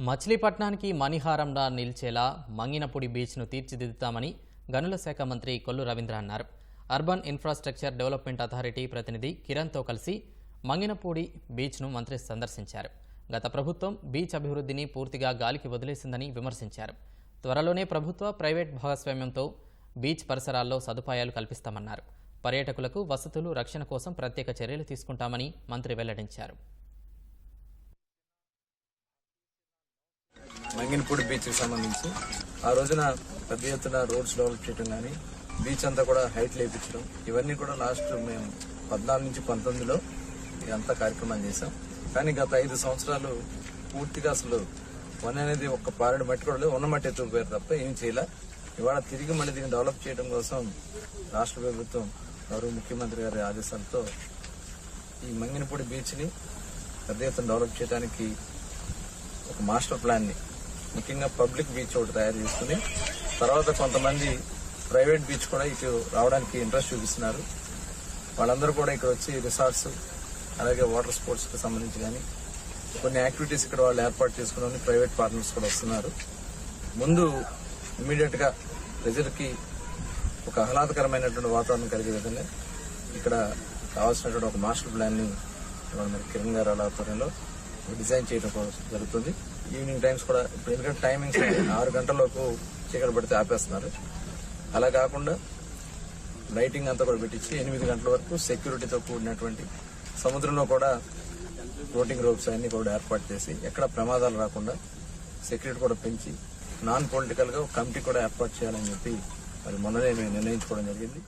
మచిలీపట్నానికి మణిహారంలా నిలిచేలా మంగినపూడి బీచ్ను తీర్చిదిద్దుతామని గనుల శాఖ మంత్రి కొల్లు రవీంద్ర అన్నారు. అర్బన్ ఇన్ఫ్రాస్ట్రక్చర్ డెవలప్మెంట్ అథారిటీ ప్రతినిధి కిరణ్తో కలిసి మంగినపూడి బీచ్ను మంత్రి సందర్శించారు. గత ప్రభుత్వం బీచ్ అభివృద్ధిని పూర్తిగా గాలికి వదిలేసిందని విమర్శించారు. త్వరలోనే ప్రభుత్వ ప్రైవేట్ భాగస్వామ్యంతో బీచ్ పరిసరాల్లో సదుపాయాలు కల్పిస్తామన్నారు. పర్యాటకులకు వసతులు రక్షణ కోసం ప్రత్యేక చర్యలు తీసుకుంటామని మంత్రి వెల్లడించారు. మంగినపూడి బీచ్కి సంబంధించి ఆ రోజున పెద్ద ఎత్తున రోడ్స్ డెవలప్ చేయడం కానీ బీచ్ అంతా కూడా హైట్ లేపించడం ఇవన్నీ కూడా లాస్ట్ మేము పద్నాలుగు నుంచి పంతొమ్మిదిలో ఇదంతా కార్యక్రమాలు చేశాం. కానీ గత ఐదు సంవత్సరాలు పూర్తిగా అసలు వన్ అనేది ఒక్క పారెడు మట్టి కూడా లేదు. ఉన్న మట్టి ఎత్తుకుపోయారు తప్ప ఏం చేయలే. ఇవాళ తిరిగి మళ్ళీ దీన్ని డెవలప్ చేయడం కోసం రాష్ట్ర ప్రభుత్వం గౌరవ ముఖ్యమంత్రి గారి ఆదేశాలతో ఈ మంగినపూడి బీచ్ని పెద్ద ఎత్తున డెవలప్ చేయడానికి ఒక మాస్టర్ ప్లాన్ని ముఖ్యంగా పబ్లిక్ బీచ్ ఒకటి తయారు చేసుకుని తర్వాత కొంతమంది ప్రైవేట్ బీచ్ కూడా ఇటు రావడానికి ఇంట్రెస్ట్ చూపిస్తున్నారు. వాళ్ళందరూ కూడా ఇక్కడ వచ్చి రిసార్ట్స్ అలాగే వాటర్ స్పోర్ట్స్కి సంబంధించి కానీ కొన్ని యాక్టివిటీస్ ఇక్కడ వాళ్ళు ఏర్పాటు చేసుకుని ప్రైవేట్ పార్ట్నర్స్ కూడా వస్తున్నారు. ముందు ఇమీడియట్గా ప్రజలకి ఒక ఆహ్లాదకరమైనటువంటి వాతావరణం కలిగే విధంగా ఇక్కడ కావాల్సినటువంటి ఒక మాస్టర్ ప్లాన్ని మరి కిరణ్ గారు ఆధ్వర్యంలో డిజైన్ చేయడం జరుగుతుంది. ఈవినింగ్ టైమ్స్ కూడా ఇప్పుడు ఎందుకంటే టైమింగ్స్ ఆరు గంటలకు చీకటి పడితే ఆపేస్తున్నారు. అలా కాకుండా లైటింగ్ అంతా కూడా పెట్టించి ఎనిమిది గంటల వరకు సెక్యూరిటీతో కూడినటువంటి సముద్రంలో కూడా ఫ్లోటింగ్ రోప్స్ అన్ని కూడా ఏర్పాటు చేసి ఎక్కడ ప్రమాదాలు రాకుండా సెక్యూరిటీ కూడా పెంచి నాన్ పొలిటికల్గా కమిటీ కూడా ఏర్పాటు చేయాలని చెప్పి మరి మొన్ననే మేము నిర్ణయించుకోవడం జరిగింది.